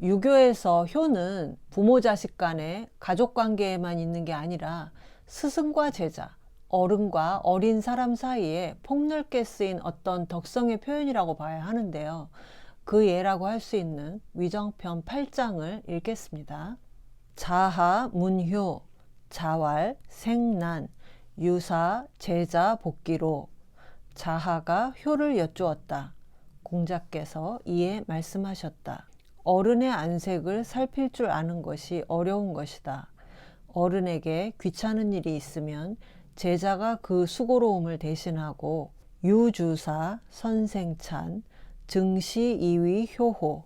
유교에서 효는 부모 자식 간의 가족 관계에만 있는 게 아니라 스승과 제자, 어른과 어린 사람 사이에 폭넓게 쓰인 어떤 덕성의 표현이라고 봐야 하는데요. 그 예라고 할 수 있는 위정편 8장을 읽겠습니다. 자하, 문효, 자왈, 생난, 유사, 제자, 복기로 자하가 효를 여쭈었다. 공자께서 이에 말씀하셨다. 어른의 안색을 살필 줄 아는 것이 어려운 것이다. 어른에게 귀찮은 일이 있으면 제자가 그 수고로움을 대신하고 유주사, 선생찬, 증시, 이위, 효호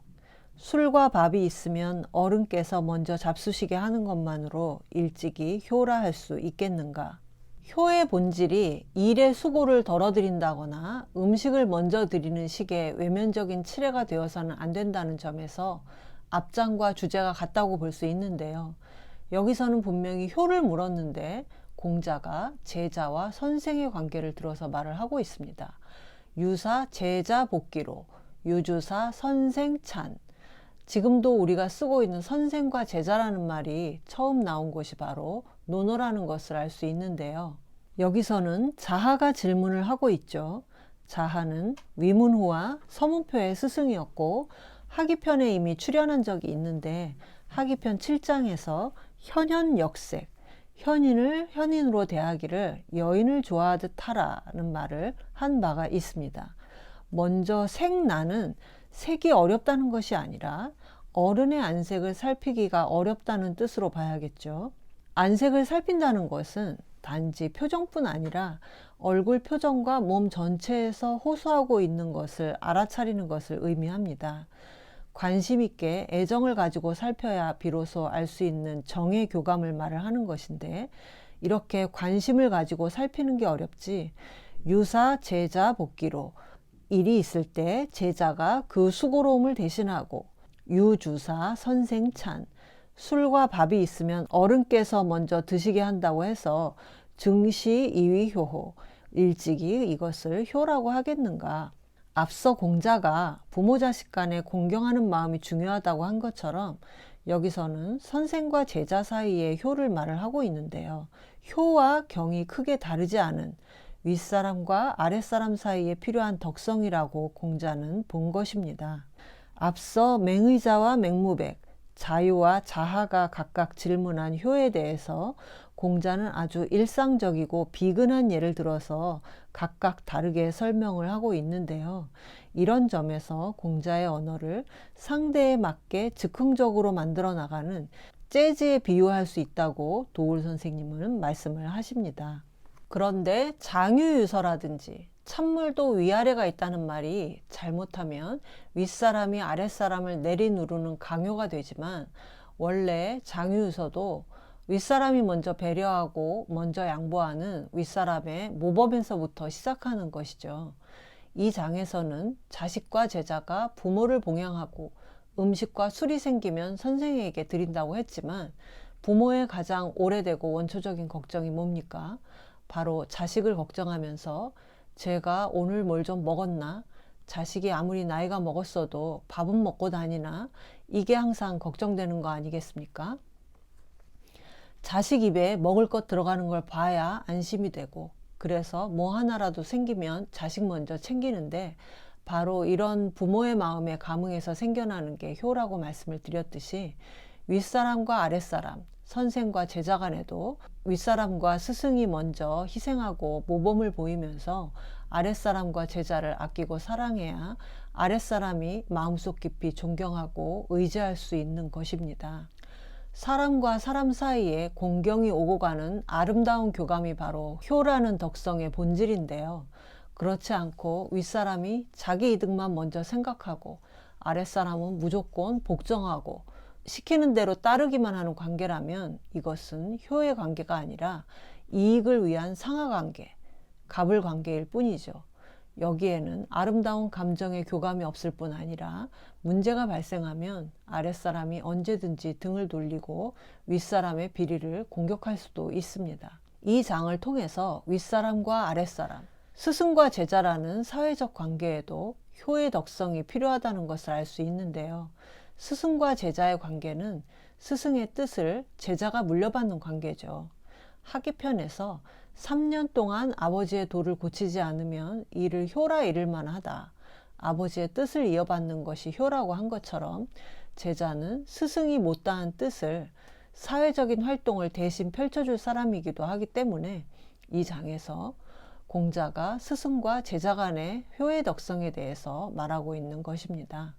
술과 밥이 있으면 어른께서 먼저 잡수시게 하는 것만으로 일찍이 효라 할 수 있겠는가? 효의 본질이 일의 수고를 덜어드린다거나 음식을 먼저 드리는 식의 외면적인 칠해가 되어서는 안 된다는 점에서 앞장과 주제가 같다고 볼 수 있는데요. 여기서는 분명히 효를 물었는데 공자가 제자와 선생의 관계를 들어서 말을 하고 있습니다. 유사 제자 복기로 유주사 선생 찬 지금도 우리가 쓰고 있는 선생과 제자라는 말이 처음 나온 것이 바로 논어라는 것을 알 수 있는데요. 여기서는 자하가 질문을 하고 있죠. 자하는 위문호와 서문표의 스승이었고 하기편에 이미 출연한 적이 있는데 하기편 7장에서 현현 역색, 현인을 현인으로 대하기를 여인을 좋아하듯 하라는 말을 한 바가 있습니다. 먼저 색나는 색이 어렵다는 것이 아니라 어른의 안색을 살피기가 어렵다는 뜻으로 봐야겠죠. 안색을 살핀다는 것은 단지 표정뿐 아니라 얼굴 표정과 몸 전체에서 호소하고 있는 것을 알아차리는 것을 의미합니다. 관심 있게 애정을 가지고 살펴야 비로소 알 수 있는 정의 교감을 말을 하는 것인데 이렇게 관심을 가지고 살피는 게 어렵지 유사 제자 복기로 일이 있을 때 제자가 그 수고로움을 대신하고 유주사 선생찬 술과 밥이 있으면 어른께서 먼저 드시게 한다고 해서 증시 이위효호 일찍이 이것을 효라고 하겠는가 앞서 공자가 부모 자식 간에 공경하는 마음이 중요하다고 한 것처럼 여기서는 선생과 제자 사이의 효를 말을 하고 있는데요. 효와 경이 크게 다르지 않은 윗사람과 아랫사람 사이에 필요한 덕성이라고 공자는 본 것입니다. 앞서 맹의자와 맹무백, 자유와 자하가 각각 질문한 효에 대해서 공자는 아주 일상적이고 비근한 예를 들어서 각각 다르게 설명을 하고 있는데요. 이런 점에서 공자의 언어를 상대에 맞게 즉흥적으로 만들어 나가는 재즈에 비유할 수 있다고 도울 선생님은 말씀을 하십니다. 그런데 장유유서라든지 찬물도 위아래가 있다는 말이 잘못하면 윗사람이 아랫사람을 내리누르는 강요가 되지만 원래 장유유서도 윗사람이 먼저 배려하고 먼저 양보하는 윗사람의 모범에서부터 시작하는 것이죠. 이 장에서는 자식과 제자가 부모를 봉양하고 음식과 술이 생기면 선생에게 드린다고 했지만 부모의 가장 오래되고 원초적인 걱정이 뭡니까? 바로 자식을 걱정하면서 제가 오늘 뭘 좀 먹었나? 자식이 아무리 나이가 먹었어도 밥은 먹고 다니나? 이게 항상 걱정되는 거 아니겠습니까? 자식 입에 먹을 것 들어가는 걸 봐야 안심이 되고 그래서 뭐 하나라도 생기면 자식 먼저 챙기는데 바로 이런 부모의 마음에 감흥해서 생겨나는 게 효라고 말씀을 드렸듯이 윗사람과 아랫사람, 선생과 제자 간에도 윗사람과 스승이 먼저 희생하고 모범을 보이면서 아랫사람과 제자를 아끼고 사랑해야 아랫사람이 마음속 깊이 존경하고 의지할 수 있는 것입니다. 사람과 사람 사이에 공경이 오고 가는 아름다운 교감이 바로 효라는 덕성의 본질인데요. 그렇지 않고 윗사람이 자기 이득만 먼저 생각하고 아랫사람은 무조건 복종하고 시키는 대로 따르기만 하는 관계라면 이것은 효의 관계가 아니라 이익을 위한 상하 관계, 갑을 관계일 뿐이죠. 여기에는 아름다운 감정의 교감이 없을 뿐 아니라 문제가 발생하면 아랫사람이 언제든지 등을 돌리고 윗사람의 비리를 공격할 수도 있습니다. 이 장을 통해서 윗사람과 아랫사람, 스승과 제자라는 사회적 관계에도 효의 덕성이 필요하다는 것을 알 수 있는데요. 스승과 제자의 관계는 스승의 뜻을 제자가 물려받는 관계죠. 하기편에서 3년 동안 아버지의 도를 고치지 않으면 이를 효라 이를 만하다. 아버지의 뜻을 이어받는 것이 효라고 한 것처럼 제자는 스승이 못다한 뜻을 사회적인 활동을 대신 펼쳐줄 사람이기도 하기 때문에 이 장에서 공자가 스승과 제자 간의 효의 덕성에 대해서 말하고 있는 것입니다.